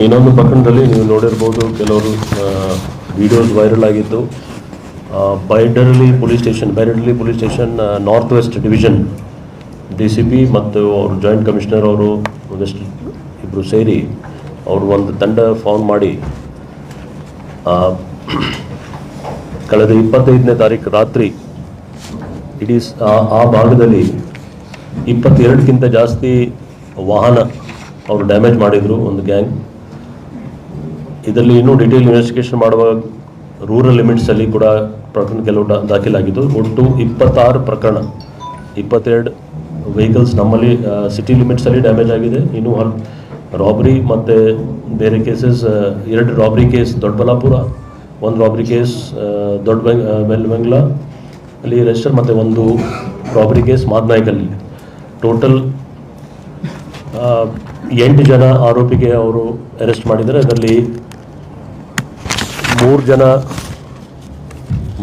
ಇನ್ನೊಂದು ಪ್ರಕರಣದಲ್ಲಿ ನೀವು ನೋಡಿರ್ಬೋದು ಕೆಲವರು ವಿಡಿಯೋಸ್ ವೈರಲ್ ಆಗಿತ್ತು ಆ, Byadarahalli police station Byadarahalli police station north west division D C P ಮತ್ತು ಅವರು ಜಾಯಿಂಟ್ ಕಮಿಷನರ್ ಅವರು ಒಂದಷ್ಟು ಇಬ್ಬರು ಸೇರಿ ಅವರು ಒಂದು ತಂಡ ಫಾರ್ಮ್ ಮಾಡಿ ಕಳೆದ ಇಪ್ಪತ್ತೈದನೇ ತಾರೀಕು ರಾತ್ರಿ ಇಡೀ ಆ ಭಾಗದಲ್ಲಿ ಇಪ್ಪತ್ತೆರಡಕ್ಕಿಂತ ಜಾಸ್ತಿ ವಾಹನ ಅವರು ಡ್ಯಾಮೇಜ್ ಮಾಡಿದರು ಒಂದು ಗ್ಯಾಂಗ್ ಇದರಲ್ಲಿ ಇನ್ನೂ ಡಿಟೇಲ್ ಇನ್ವೆಸ್ಟಿಗೇಷನ್ ಮಾಡುವ ರೂರಲ್ ಲಿಮಿಟ್ಸಲ್ಲಿ ಕೂಡ ಪ್ರಕರಣ ಕೆಲವು ದಾಖಲಾಗಿದ್ದು, ಒಟ್ಟು ಇಪ್ಪತ್ತಾರು ಪ್ರಕರಣ, ಇಪ್ಪತ್ತೆರಡು ವೆಹಿಕಲ್ಸ್ ನಮ್ಮಲ್ಲಿ ಸಿಟಿ ಲಿಮಿಟ್ಸಲ್ಲಿ ಡ್ಯಾಮೇಜ್ ಆಗಿದೆ. ಇನ್ನು ಹಲ್ ರಾಬ್ರಿ ಮತ್ತು ಬೇರೆ ಕೇಸಸ್ ಎರಡು ರಾಬ್ರಿ ಕೇಸ್ ದೊಡ್ಡಬಲ್ಲಾಪುರ ಒಂದು ರಾಬ್ರಿ ಕೇಸ್ ದೊಡ್ಡ ಬೆಂಗ್ ಬೆಲ್ಬೆಂಗ್ಲ ಅಲ್ಲಿ ರಿಜಿಸ್ಟರ್ ಮತ್ತು ಒಂದು ರಾಬ್ರಿ ಕೇಸ್ ಮಾದನಾಯ್ಕಲ್ಲಿ. ಟೋಟಲ್ ಎಂಟು ಜನ ಆರೋಪಿಗೆ ಅವರು ಅರೆಸ್ಟ್ ಮಾಡಿದ್ದಾರೆ. ಅದರಲ್ಲಿ ಮೂರು ಜನ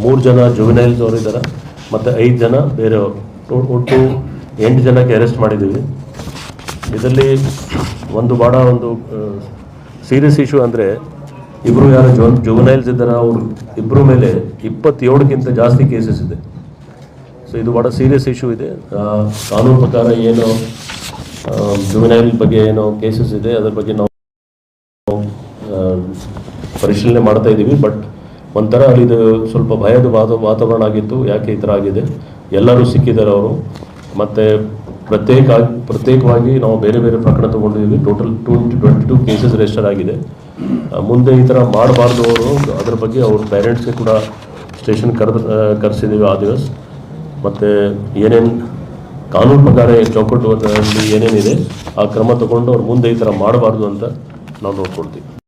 ಮೂರು ಜನ ಜುವೆನೈಲ್ಸ್ ಅವರು ಇದ್ದಾರೆ. ಮತ್ತು ಐದು ಜನ ಬೇರೆಯವರು ಒಟ್ಟು ಎಂಟು ಜನಕ್ಕೆ ಅರೆಸ್ಟ್ ಮಾಡಿದ್ದೀವಿ. ಇದರಲ್ಲಿ ಒಂದು ಭಾಳ ಒಂದು ಸೀರಿಯಸ್ ಇಶ್ಯೂ ಅಂದರೆ ಇಬ್ಬರು ಯಾರು ಜೊ ಜುವೆನೈಲ್ಸ್ ಇದ್ದಾರೆ, ಅವರು ಇಬ್ಬರ ಮೇಲೆ ಇಪ್ಪತ್ತೇಳಕ್ಕಿಂತ ಜಾಸ್ತಿ ಕೇಸಸ್ ಇದೆ. ಸೊ ಇದು ಭಾಳ ಸೀರಿಯಸ್ ಇಶ್ಯೂ ಇದೆ. ಕಾನೂನು ಪ್ರಕಾರ ಏನು ಜುವೆನೈಲ್ ಬಗ್ಗೆ ಏನೋ ಕೇಸಸ್ ಇದೆ, ಅದ್ರ ಬಗ್ಗೆ ನಾವು ಪರಿಶೀಲನೆ ಮಾಡ್ತಾ ಇದ್ದೀವಿ. ಬಟ್ ಒಂಥರ ಅಲ್ಲಿ ಇದು ಸ್ವಲ್ಪ ಭಯದ ವಾತ, ವಾತಾವರಣ ಆಗಿತ್ತು. ಯಾಕೆ ಈ ಥರ ಆಗಿದೆ? ಎಲ್ಲರೂ ಸಿಕ್ಕಿದ್ದಾರೆ ಅವರು. ಮತ್ತು ಪ್ರತ್ಯೇಕ, ಪ್ರತ್ಯೇಕವಾಗಿ ನಾವು ಬೇರೆ ಬೇರೆ ಪ್ರಕರಣ ತೊಗೊಂಡಿದ್ದೀವಿ. Total two twenty two cases register ಆಗಿದೆ. ಮುಂದೆ ಈ ಥರ ಮಾಡಬಾರ್ದು ಅವರು. ಅದ್ರ ಬಗ್ಗೆ ಅವ್ರ ಪೇರೆಂಟ್ಸ್ಗೆ ಕೂಡ ಸ್ಟೇಷನ್ ಕರೆದು, ಕರೆಸಿದ್ದೀವಿ ಆ ದಿವಸ. ಮತ್ತು ಏನೇನು ಕಾನೂನು ಪ್ರಕಾರ ಚೌಕಟ್ಟು ಏನೇನಿದೆ, ಆ ಕ್ರಮ ತಗೊಂಡು ಅವ್ರು ಮುಂದೆ ಈ ಥರ ಮಾಡಬಾರ್ದು ಅಂತ ನಾವು ನೋಡ್ಕೊಳ್ತೀವಿ.